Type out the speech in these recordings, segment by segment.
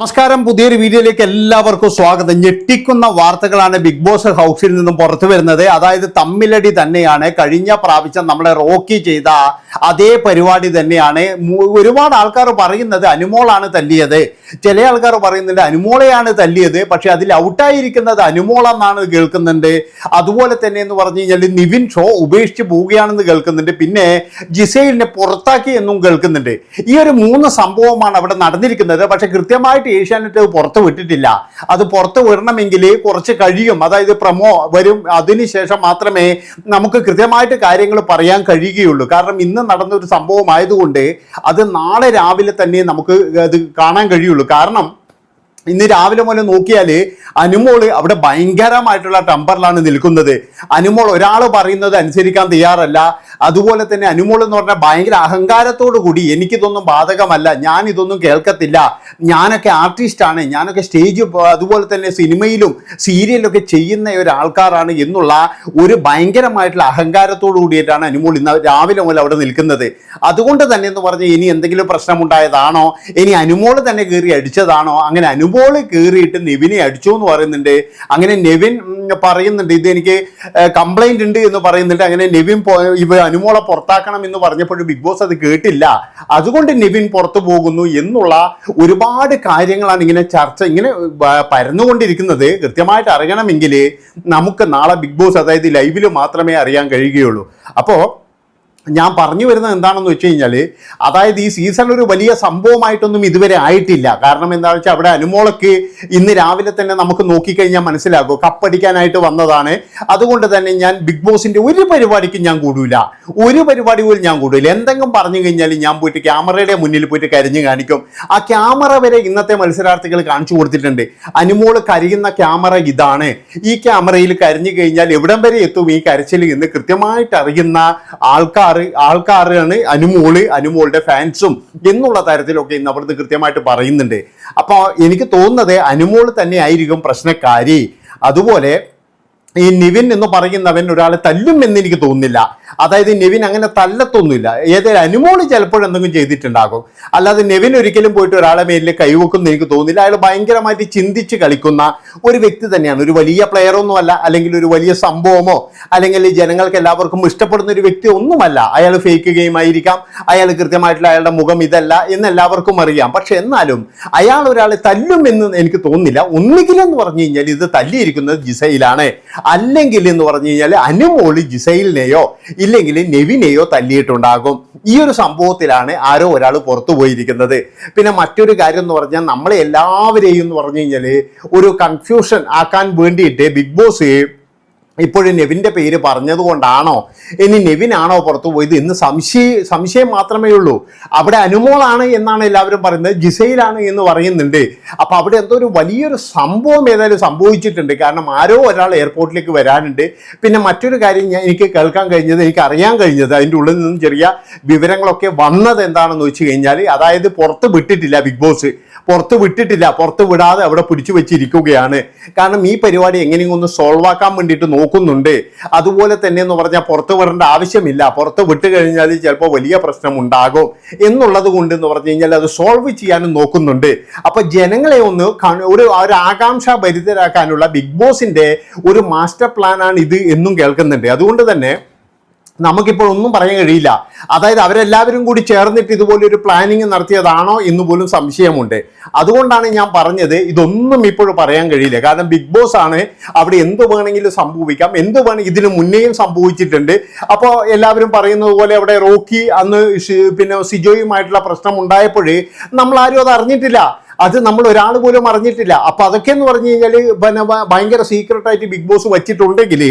നമസ്കാരം. പുതിയൊരു വീഡിയോയിലേക്ക് എല്ലാവർക്കും സ്വാഗതം. ഞെട്ടിക്കുന്ന വാർത്തകളാണ് ബിഗ് ബോസ് ഹൗസിൽ നിന്നും പുറത്തു വരുന്നത്. അതായത് തമ്മിലടി തന്നെയാണ്. കഴിഞ്ഞ പ്രാവശ്യം നമ്മളെ റോക്കി ചെയ്ത അതേ പരിപാടി തന്നെയാണ്. ഒരുപാട് ആൾക്കാർ പറയുന്നത് അനുമോളാണ് തല്ലിയത്. ചില ആൾക്കാർ പറയുന്നുണ്ട് അനുമോളെയാണ് തല്ലിയത്. പക്ഷെ അതിൽ ഔട്ടായിരിക്കുന്നത് അനുമോളെന്നാണ് കേൾക്കുന്നുണ്ട്. അതുപോലെ തന്നെ എന്ന് പറഞ്ഞു കഴിഞ്ഞാൽ നിവിൻ ഷോ ഉപേക്ഷിച്ച് പോവുകയാണെന്ന് കേൾക്കുന്നുണ്ട്. പിന്നെ ജിസൈലിനെ പുറത്താക്കി എന്നും കേൾക്കുന്നുണ്ട്. ഈ ഒരു മൂന്ന് സംഭവമാണ് അവിടെ നടന്നിരിക്കുന്നത്. പക്ഷെ കൃത്യമായിട്ട് ഏഷ്യാനെറ്റ് അത് പുറത്ത് വിട്ടിട്ടില്ല. അത് പുറത്ത് വിടണമെങ്കിൽ കുറച്ച് കഴിയും. അതായത് പ്രമോ വരും. അതിനുശേഷം മാത്രമേ നമുക്ക് കൃത്യമായിട്ട് കാര്യങ്ങൾ പറയാൻ കഴിയുകയുള്ളൂ. കാരണം ഇന്ന് നടന്ന ഒരു സംഭവം ആയതുകൊണ്ട് അത് നാളെ രാവിലെ തന്നെ നമുക്ക് അത് കാണാൻ കഴിയുള്ളൂ. കാരണം ഇന്ന് രാവിലെ മുതൽ നോക്കിയാൽ അനുമോൾ അവിടെ ഭയങ്കരമായിട്ടുള്ള ടെമ്പറിലാണ് നിൽക്കുന്നത്. അനുമോൾ ഒരാൾ പറയുന്നത് അനുസരിക്കാൻ തയ്യാറല്ല. അതുപോലെ തന്നെ അനുമോൾ എന്ന് പറഞ്ഞാൽ ഭയങ്കര അഹങ്കാരത്തോടു കൂടി എനിക്കിതൊന്നും ബാധകമല്ല ഞാൻ ഇതൊന്നും കേൾക്കത്തില്ല. ഞാനൊക്കെ ആർട്ടിസ്റ്റാണ് ഞാനൊക്കെ സ്റ്റേജ് അതുപോലെ തന്നെ സിനിമയിലും സീരിയലൊക്കെ ചെയ്യുന്ന ഒരാൾക്കാരാണ് എന്നുള്ള ഒരു ഭയങ്കരമായിട്ടുള്ള അഹങ്കാരത്തോടു കൂടിയിട്ടാണ് അനുമോൾ ഇന്ന് രാവിലെ മുതൽ അവിടെ നിൽക്കുന്നത്. അതുകൊണ്ട് തന്നെ എന്ന് പറഞ്ഞ് ഇനി എന്തെങ്കിലും പ്രശ്നമുണ്ടായതാണോ? ഇനി അനുമോൾ തന്നെ കയറി അടിച്ചതാണോ? അങ്ങനെ അനുമോൾ കയറിയിട്ട് നെവിനെ അടിച്ചു എന്ന് പറയുന്നുണ്ട്. അങ്ങനെ നെവിൻ പറയുന്നുണ്ട് ഇത് എനിക്ക് കംപ്ലൈന്റ് ഉണ്ട് എന്ന് പറയുന്നുണ്ട്. അങ്ങനെ നെവിൻ ഇവ അനുമോളെ പുറത്താക്കണം എന്ന് പറഞ്ഞപ്പോൾ ബിഗ് ബോസ് അത് കേട്ടില്ല. അതുകൊണ്ട് നിവിൻ പുറത്തു പോകുന്നു എന്നുള്ള ഒരുപാട് കാര്യങ്ങളാണ് ഇങ്ങനെ ചർച്ച ഇങ്ങനെ പരന്നുകൊണ്ടിരിക്കുന്നത്. കൃത്യമായിട്ട് അറിയണമെങ്കിൽ നമുക്ക് നാളെ ബിഗ് ബോസ് അതായത് ലൈവിൽ മാത്രമേ അറിയാൻ കഴിയുകയുള്ളൂ. അപ്പോൾ ഞാൻ പറഞ്ഞു വരുന്നത് എന്താണെന്ന് വെച്ച് കഴിഞ്ഞാൽ അതായത് ഈ സീസൺ ഒരു വലിയ സംഭവമായിട്ടൊന്നും ഇതുവരെ ആയിട്ടില്ല. കാരണം എന്താണെന്ന് വെച്ചാൽ അവിടെ അനുമോളക്ക് ഇന്ന് രാവിലെ തന്നെ നമുക്ക് നോക്കിക്കഴിഞ്ഞാൽ മനസ്സിലാകും. കപ്പടിക്കാനായിട്ട് വന്നതാണ്. അതുകൊണ്ട് തന്നെ ഞാൻ ബിഗ് ബോസിന്റെ ഒരു പരിപാടിക്കും ഞാൻ കൂടൂല. ഒരു പരിപാടി പോലും ഞാൻ കൂടില്ല എന്തെങ്കിലും പറഞ്ഞു കഴിഞ്ഞാൽ ഞാൻ പോയിട്ട് ക്യാമറയുടെ മുന്നിൽ പോയിട്ട് കരഞ്ഞു കാണിക്കും. ആ ക്യാമറ വരെ ഇന്നത്തെ മത്സരാർത്ഥികൾ കാണിച്ചു കൊടുത്തിട്ടുണ്ട്. അനുമോൾ കരയുന്ന ക്യാമറ ഇതാണ്. ഈ ക്യാമറയിൽ കരഞ്ഞു കഴിഞ്ഞാൽ എവിടം വരെ എത്തും ഈ കരച്ചിൽ എന്ന് കൃത്യമായിട്ട് അറിയുന്ന ആൾക്കാർ ആൾക്കാരാണ് അനുമോൾ അനുമോളുടെ ഫാൻസും എന്നുള്ള തരത്തിലൊക്കെ ഇന്ന് അവിടുന്ന് കൃത്യമായിട്ട് പറയുന്നുണ്ട്. അപ്പോൾ എനിക്ക് തോന്നുന്നത് അനുമോൾ തന്നെ ആയിരിക്കും പ്രശ്നക്കാരി. അതുപോലെ ഈ നിവിൻ എന്ന് പറയുന്നവൻ ഒരാളെ തല്ലും എന്ന് എനിക്ക് തോന്നുന്നില്ല. അതായത് നിവിൻ അങ്ങനെ തല്ലത്തൊന്നുമില്ല. ഏതൊരു അനുമോൾ ചിലപ്പോഴെന്തെങ്കിലും ചെയ്തിട്ടുണ്ടാകും. അല്ലാതെ നെവിൻ ഒരിക്കലും പോയിട്ട് ഒരാളെ മേലിൽ കൈവെക്കുന്നു എനിക്ക് തോന്നുന്നില്ല. അയാൾ ഭയങ്കരമായിട്ട് ചിന്തിച്ച് കളിക്കുന്ന ഒരു വ്യക്തി തന്നെയാണ്. ഒരു വലിയ പ്ലെയറൊന്നും അല്ല. അല്ലെങ്കിൽ ഒരു വലിയ സംഭവമോ അല്ലെങ്കിൽ ജനങ്ങൾക്ക് എല്ലാവർക്കും ഇഷ്ടപ്പെടുന്ന ഒരു വ്യക്തി ഒന്നുമല്ല. അയാൾ ഫേക്ക് ഗെയിം ആയിരിക്കാം. അയാൾ കൃത്യമായിട്ടുള്ള അയാളുടെ മുഖം ഇതല്ല എന്ന് എല്ലാവർക്കും അറിയാം. പക്ഷെ എന്നാലും അയാൾ ഒരാളെ തല്ലും എന്ന് എനിക്ക് തോന്നുന്നില്ല. ഒന്നുകിലെന്ന് പറഞ്ഞു കഴിഞ്ഞാൽ ഇത് തല്ലിയിരിക്കുന്നത് ജിസയിലാണ്. അല്ലെങ്കിൽ എന്ന് പറഞ്ഞു കഴിഞ്ഞാൽ അനുമോളി ജിസൈലിനെയോ ഇല്ലെങ്കിൽ നെവിനെയോ തല്ലിയിട്ടുണ്ടാകും. ഈ ഒരു സംഭവത്തിലാണ് ആരോ ഒരാൾ പുറത്തു പോയിരിക്കുന്നത്. പിന്നെ മറ്റൊരു കാര്യം എന്ന് പറഞ്ഞാൽ നമ്മളെ എല്ലാവരെയും എന്ന് പറഞ്ഞു കഴിഞ്ഞാൽ ഒരു കൺഫ്യൂഷൻ ആക്കാൻ വേണ്ടിയിട്ട് ബിഗ് ബോസ് ഇപ്പോഴും നെവിന്റെ പേര് പറഞ്ഞതുകൊണ്ടാണോ? ഇനി നെവിനാണോ പുറത്തു പോയത്? എന്ന് സംശയ സംശയം മാത്രമേ ഉള്ളൂ. അവിടെ അനുമോളാണ് എന്നാണ് എല്ലാവരും പറയുന്നത്. ജിസയിലാണ് എന്ന് പറയുന്നുണ്ട്. അപ്പോൾ അവിടെ എന്തോ ഒരു വലിയൊരു സംഭവം ഏതായാലും സംഭവിച്ചിട്ടുണ്ട്. കാരണം ആരോ ഒരാൾ എയർപോർട്ടിലേക്ക് വരാനുണ്ട്. പിന്നെ മറ്റൊരു കാര്യം ഞാൻ എനിക്ക് കേൾക്കാൻ കഴിഞ്ഞത് എനിക്ക് അറിയാൻ കഴിഞ്ഞത് അതിന്റെ ഉള്ളിൽ നിന്നും ചെറിയ വിവരങ്ങളൊക്കെ വന്നത് എന്താണെന്ന് വെച്ച് കഴിഞ്ഞാൽ അതായത് പുറത്ത് വിട്ടിട്ടില്ല ബിഗ് ബോസ്. പുറത്ത് വിട്ടിട്ടില്ല പുറത്ത് വിടാതെ അവിടെ പിടിച്ചു വെച്ചിരിക്കുകയാണ്. കാരണം ഈ പരിപാടി എങ്ങനെയും ഒന്ന് സോൾവ് ആക്കാൻ വേണ്ടിയിട്ട് നോക്കുന്നുണ്ട്. അതുപോലെ തന്നെ എന്ന് പറഞ്ഞാൽ പുറത്ത് വിടേണ്ട ആവശ്യമില്ല. പുറത്ത് വിട്ട് കഴിഞ്ഞാൽ ചിലപ്പോൾ വലിയ പ്രശ്നം ഉണ്ടാകും എന്നുള്ളത് കൊണ്ട് എന്ന് പറഞ്ഞു കഴിഞ്ഞാൽ അത് സോൾവ് ചെയ്യാനും നോക്കുന്നുണ്ട്. അപ്പൊ ജനങ്ങളെ ഒന്ന് ഒരു ഒരു ആകാംക്ഷ ഭരിതരാക്കാനുള്ള ബിഗ് ബോസിന്റെ ഒരു മാസ്റ്റർ പ്ലാനാണ് ഇത് എന്നും കേൾക്കുന്നുണ്ട്. അതുകൊണ്ട് തന്നെ നമുക്കിപ്പോൾ ഒന്നും പറയാൻ കഴിയില്ല. അതായത് അവരെല്ലാവരും കൂടി ചേർന്നിട്ട് ഇതുപോലൊരു പ്ലാനിങ് നടത്തിയതാണോ എന്ന് പോലും സംശയമുണ്ട്. അതുകൊണ്ടാണ് ഞാൻ പറഞ്ഞത് ഇതൊന്നും ഇപ്പോൾ പറയാൻ കഴിയില്ല. കാരണം ബിഗ് ബോസ് ആണ് അവിടെ എന്ത് വേണമെങ്കിലും സംഭവിക്കാം. എന്ത് വേണമെങ്കിൽ ഇതിന് മുന്നേയും സംഭവിച്ചിട്ടുണ്ട്. അപ്പോൾ എല്ലാവരും പറയുന്നത് പോലെ അവിടെ റോക്കി അന്ന് പിന്നെ സിജോയുമായിട്ടുള്ള പ്രശ്നം ഉണ്ടായപ്പോഴേ നമ്മൾ ആരും അത് അറിഞ്ഞിട്ടില്ല. അത് നമ്മൾ ഒരാൾ പോലും അറിഞ്ഞിട്ടില്ല. അപ്പൊ അതൊക്കെ എന്ന് പറഞ്ഞു കഴിഞ്ഞാൽ ഭയങ്കര സീക്രട്ട് ആയിട്ട് ബിഗ് ബോസ് വെച്ചിട്ടുണ്ടെങ്കിൽ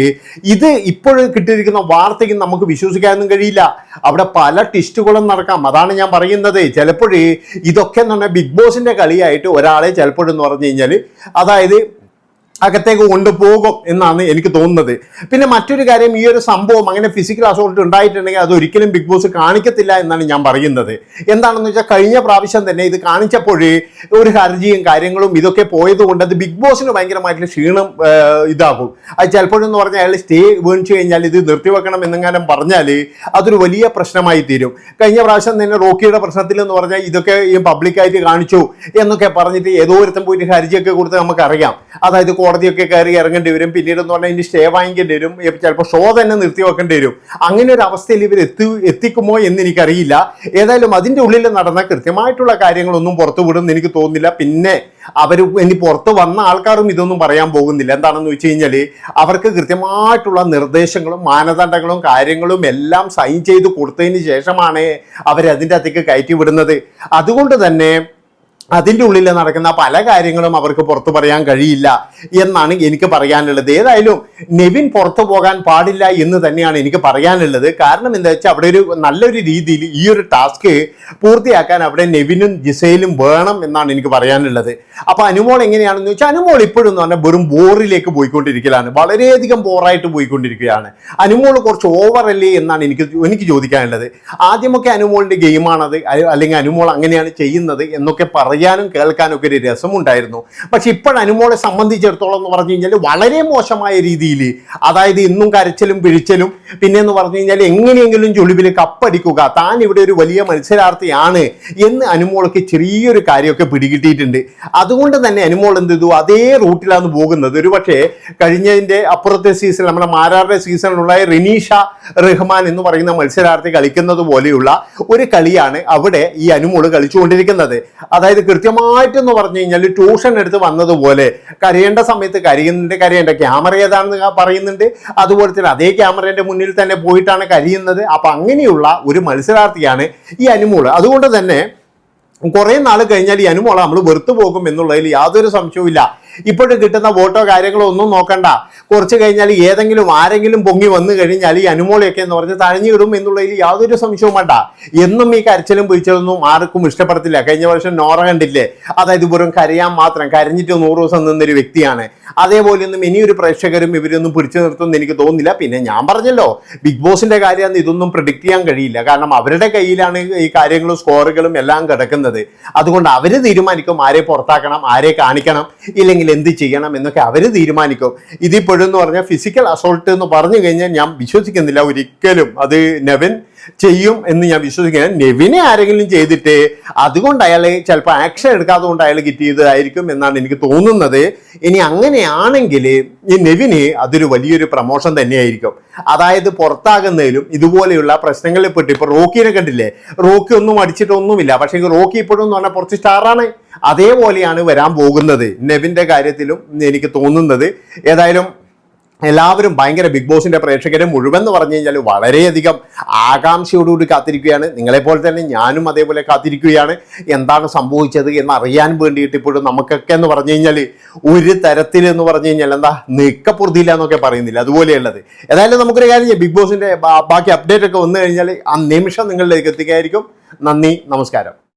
ഇത് ഇപ്പോഴും കിട്ടിയിരിക്കുന്ന വാർത്തയ്ക്ക് നമുക്ക് വിശ്വസിക്കാനൊന്നും കഴിയില്ല. അവിടെ പല ടിസ്റ്റുകളും നടക്കാം. അതാണ് ഞാൻ പറയുന്നത്. ചിലപ്പോഴേ ഇതൊക്കെ എന്ന് പറഞ്ഞാൽ ബിഗ് ബോസിന്റെ കളിയായിട്ട് ഒരാളെ ചിലപ്പോഴെന്ന് പറഞ്ഞു കഴിഞ്ഞാൽ അതായത് അകത്തേക്ക് കൊണ്ടുപോകും എന്നാണ് എനിക്ക് തോന്നുന്നത്. പിന്നെ മറ്റൊരു കാര്യം ഈ ഒരു സംഭവം അങ്ങനെ ഫിസിക്കൽ അസോൾട്ട് ഉണ്ടായിട്ടുണ്ടെങ്കിൽ അത് ഒരിക്കലും ബിഗ് ബോസ് കാണിക്കത്തില്ല എന്നാണ് ഞാൻ പറയുന്നത്. എന്താണെന്ന് വെച്ചാൽ കഴിഞ്ഞ പ്രാവശ്യം തന്നെ ഇത് കാണിച്ചപ്പോഴേ ഒരു ഹർജിയും കാര്യങ്ങളും ഇതൊക്കെ പോയതുകൊണ്ട് അത് ബിഗ് ബോസിന് ഭയങ്കരമായിട്ടുള്ള ക്ഷീണം ഇതാകും. അത് ചിലപ്പോഴെന്ന് പറഞ്ഞാൽ അയാൾ സ്റ്റേ വീണിച്ചു കഴിഞ്ഞാൽ ഇത് നിർത്തിവെക്കണം എന്നെങ്ങാനും പറഞ്ഞാൽ അതൊരു വലിയ പ്രശ്നമായി തീരും. കഴിഞ്ഞ പ്രാവശ്യം തന്നെ റോക്കിയുടെ പ്രശ്നത്തിൽ എന്ന് പറഞ്ഞാൽ ഇതൊക്കെ ഈ പബ്ലിക്കായിട്ട് കാണിച്ചു എന്നൊക്കെ പറഞ്ഞിട്ട് ഏതോ ഒരുത്തം പോയിട്ട് ഹർജിയൊക്കെ കൊടുത്ത് നമുക്കറിയാം. അതായത് കോടതിയൊക്കെ കയറി ഇറങ്ങേണ്ടി വരും. പിന്നീട് എന്ന് പറഞ്ഞാൽ ഇനി സ്റ്റേ വാങ്ങിക്കേണ്ടി വരും. ചിലപ്പോൾ ഷോ തന്നെ നിർത്തി വെക്കേണ്ടി വരും. അങ്ങനെ ഒരു അവസ്ഥയിൽ ഇവർ എത്തി എത്തിക്കുമോ എന്ന് എനിക്കറിയില്ല. ഏതായാലും അതിന്റെ ഉള്ളിൽ നടന്ന കൃത്യമായിട്ടുള്ള കാര്യങ്ങളൊന്നും പുറത്തു വിടുമെന്ന് എനിക്ക് തോന്നുന്നില്ല. പിന്നെ അവർ ഇനി പുറത്ത് വന്ന ആൾക്കാരും ഇതൊന്നും പറയാൻ പോകുന്നില്ല. എന്താണെന്ന് വെച്ച് കഴിഞ്ഞാൽ അവർക്ക് കൃത്യമായിട്ടുള്ള നിർദ്ദേശങ്ങളും മാനദണ്ഡങ്ങളും കാര്യങ്ങളും എല്ലാം സൈൻ ചെയ്ത് കൊടുത്തതിന് ശേഷമാണ് അവരതിന്റെ അകത്തേക്ക് കയറ്റി വിടുന്നത്. അതുകൊണ്ട് തന്നെ അതിന്റെ ഉള്ളിൽ നടക്കുന്ന പല കാര്യങ്ങളും അവർക്ക് പുറത്തു പറയാൻ കഴിയില്ല എന്നാണ് എനിക്ക് പറയാനുള്ളത്. ഏതായാലും നെവിൻ പുറത്തു പോകാൻ പാടില്ല എന്ന് തന്നെയാണ് എനിക്ക് പറയാനുള്ളത്. കാരണം എന്താ വെച്ചാൽ അവിടെ ഒരു നല്ലൊരു രീതിയിൽ ഈ ഒരു ടാസ്ക് പൂർത്തിയാക്കാൻ അവിടെ നെവിനും ജിസയിലും വേണം എന്നാണ് എനിക്ക് പറയാനുള്ളത്. അപ്പോൾ അനുമോൾ എങ്ങനെയാണെന്ന് വെച്ചാൽ അനുമോൾ ഇപ്പോഴും എന്ന് പറഞ്ഞാൽ വെറും ബോറിലേക്ക് പോയിക്കൊണ്ടിരിക്കലാണ്. വളരെയധികം ബോറായിട്ട് പോയിക്കൊണ്ടിരിക്കുകയാണ്. അനുമോൾ കുറച്ച് ഓവറല്ലേ എന്നാണ് എനിക്ക് എനിക്ക് ചോദിക്കാനുള്ളത്. ആദ്യമൊക്കെ അനുമോളിന്റെ ഗെയിമാണത് അല്ലെങ്കിൽ അനുമോൾ അങ്ങനെയാണ് ചെയ്യുന്നത് എന്നൊക്കെ പറയാനും കേൾക്കാനും ഒക്കെ ഒരു രസമുണ്ടായിരുന്നു. പക്ഷെ ഇപ്പോൾ അനുമോളെ സംബന്ധിച്ചിടത്തോളം എന്ന് പറഞ്ഞു കഴിഞ്ഞാൽ വളരെ മോശമായ രീതിയിൽ അതായത് ഇന്നും കരച്ചിലും പിഴിച്ചലും പിന്നെ എന്ന് പറഞ്ഞു കഴിഞ്ഞാൽ എങ്ങനെയെങ്കിലും ചുളിവിൽ കപ്പടിക്കുക താൻ ഇവിടെ ഒരു വലിയ മത്സരാർത്ഥിയാണ് എന്ന് അനുമോൾക്ക് ചെറിയൊരു കാര്യമൊക്കെ പിടികിട്ടിയിട്ടുണ്ട്. അതുകൊണ്ട് തന്നെ അനുമോൾ എന്ത് ചെയ്തു? അതേ റൂട്ടിലാണ് പോകുന്നത്. ഒരു പക്ഷേ കഴിഞ്ഞതിന്റെ അപ്പുറത്തെ സീസൺ നമ്മുടെ മാരാറുടെ സീസണിലുള്ള റിനീഷ റഹ്മാൻ എന്ന് പറയുന്ന മത്സരാർത്ഥി കളിക്കുന്നത് പോലെയുള്ള ഒരു കളിയാണ് അവിടെ ഈ അനുമോൾ കളിച്ചുകൊണ്ടിരിക്കുന്നത്. അതായത് കൃത്യമായിട്ടെന്ന് പറഞ്ഞു കഴിഞ്ഞാൽ ട്യൂഷൻ എടുത്ത് വന്നതുപോലെ കരയേണ്ട സമയത്ത് കരയുന്നുണ്ട് കരയേണ്ട ക്യാമറ ഏതാണെന്ന് പറയുന്നുണ്ട്. അതുപോലെ തന്നെ അതേ ക്യാമറേന്റെ മുന്നിൽ തന്നെ പോയിട്ടാണ് കരയുന്നത്. അപ്പം അങ്ങനെയുള്ള ഒരു മത്സരാർത്ഥിയാണ് ഈ അനുമോൾ അതുകൊണ്ട് തന്നെ കുറേ നാൾ കഴിഞ്ഞാൽ ഈ അനുമോള നമ്മൾ വെറുത്തു പോകും എന്നുള്ളതിൽ യാതൊരു സംശയവുമില്ല. ഇപ്പോഴും കിട്ടുന്ന വോട്ടോ കാര്യങ്ങളോ ഒന്നും നോക്കണ്ട. കുറച്ച് കഴിഞ്ഞാൽ ഏതെങ്കിലും ആരെങ്കിലും പൊങ്ങി വന്നു കഴിഞ്ഞാൽ ഈ അനുമോളിയൊക്കെ എന്ന് പറഞ്ഞ് തഴഞ്ഞിടും എന്നുള്ളതിൽ യാതൊരു സംശയവും വേണ്ട. എന്നും ഈ കരച്ചിലും പിടിച്ചതൊന്നും ആർക്കും ഇഷ്ടപ്പെടത്തില്ല. കഴിഞ്ഞ വർഷം നോറ കണ്ടില്ലേ? അതായത് വെറും കരയാൻ മാത്രം കരഞ്ഞിട്ട് നൂറ് ദിവസം നിന്നൊരു വ്യക്തിയാണ്. അതേപോലെയൊന്നും ഇനിയൊരു പ്രേക്ഷകരും ഇവരൊന്നും പിടിച്ചു നിർത്തുമെന്ന് എനിക്ക് തോന്നുന്നില്ല. പിന്നെ ഞാൻ പറഞ്ഞല്ലോ ബിഗ് ബോസിന്റെ കാര്യം ഇതൊന്നും പ്രഡിക്റ്റ് ചെയ്യാൻ കഴിയില്ല. കാരണം അവരുടെ കയ്യിലാണ് ഈ കാര്യങ്ങളും സ്കോറുകളും എല്ലാം കിടക്കുന്നത്. അതുകൊണ്ട് അവർ തീരുമാനിക്കും ആരെ പുറത്താക്കണം ആരെ കാണിക്കണം. ഇല്ലെങ്കിൽ എന്ത് ചെയ്യണം എന്നൊക്കെ അവർ തീരുമാനിക്കും. ഇതിപ്പോഴും എന്ന് പറഞ്ഞാൽ ഫിസിക്കൽ അസോൾട്ട് എന്ന് പറഞ്ഞു കഴിഞ്ഞാൽ ഞാൻ വിശ്വസിക്കുന്നില്ല ഒരിക്കലും. അത് നെവൻ ചെയ്യും എന്ന് ഞാൻ വിശ്വസിക്കുകയാണ്. നെവിനെ ആരെങ്കിലും ചെയ്തിട്ട് അതുകൊണ്ട് അയാൾ ചിലപ്പോൾ ആക്ഷൻ എടുക്കാതെ കൊണ്ട് അയാൾ കിട്ടിയതായിരിക്കും എന്നാണ് എനിക്ക് തോന്നുന്നത്. ഇനി അങ്ങനെയാണെങ്കിൽ ഈ നെവിന് അതൊരു വലിയൊരു പ്രമോഷൻ തന്നെയായിരിക്കും. അതായത് പുറത്താകുന്നതിലും ഇതുപോലെയുള്ള പ്രശ്നങ്ങളിൽ പെട്ട് ഇപ്പൊ റോക്കിനെ കണ്ടില്ലേ? റോക്കി ഒന്നും അടിച്ചിട്ടൊന്നുമില്ല. പക്ഷേ റോക്കി ഇപ്പോഴും എന്ന് പറഞ്ഞാൽ കുറച്ച് സ്റ്റാറാണ് അതേപോലെയാണ് വരാൻ പോകുന്നത്. നെവിന്റെ കാര്യത്തിലും എനിക്ക് തോന്നുന്നത്. ഏതായാലും എല്ലാവരും ഭയങ്കര ബിഗ് ബോസിന്റെ പ്രേക്ഷകരെ മുഴുവൻ എന്ന് പറഞ്ഞു കഴിഞ്ഞാൽ വളരെയധികം ആകാംക്ഷയോടുകൂടി കാത്തിരിക്കുകയാണ്. നിങ്ങളെപ്പോലെ തന്നെ ഞാനും അതേപോലെ കാത്തിരിക്കുകയാണ്. എന്താണ് സംഭവിച്ചത് എന്ന് അറിയാൻ വേണ്ടിയിട്ട് ഇപ്പോഴും നമുക്കൊക്കെ എന്ന് പറഞ്ഞു കഴിഞ്ഞാൽ ഒരു തരത്തിൽ എന്ന് പറഞ്ഞു കഴിഞ്ഞാൽ എന്താ നിക്കപ്പുറത്തില്ല എന്നൊക്കെ പറയുന്നില്ല. അതുപോലെയുള്ളത്. ഏതായാലും നമുക്കൊരു കാര്യം ബിഗ് ബോസിന്റെ ബാക്കി അപ്ഡേറ്റ് ഒക്കെ വന്നു കഴിഞ്ഞാൽ ആ നിമിഷം നിങ്ങളിലേക്ക് എത്തിക്കായിരിക്കും നന്ദി നമസ്കാരം.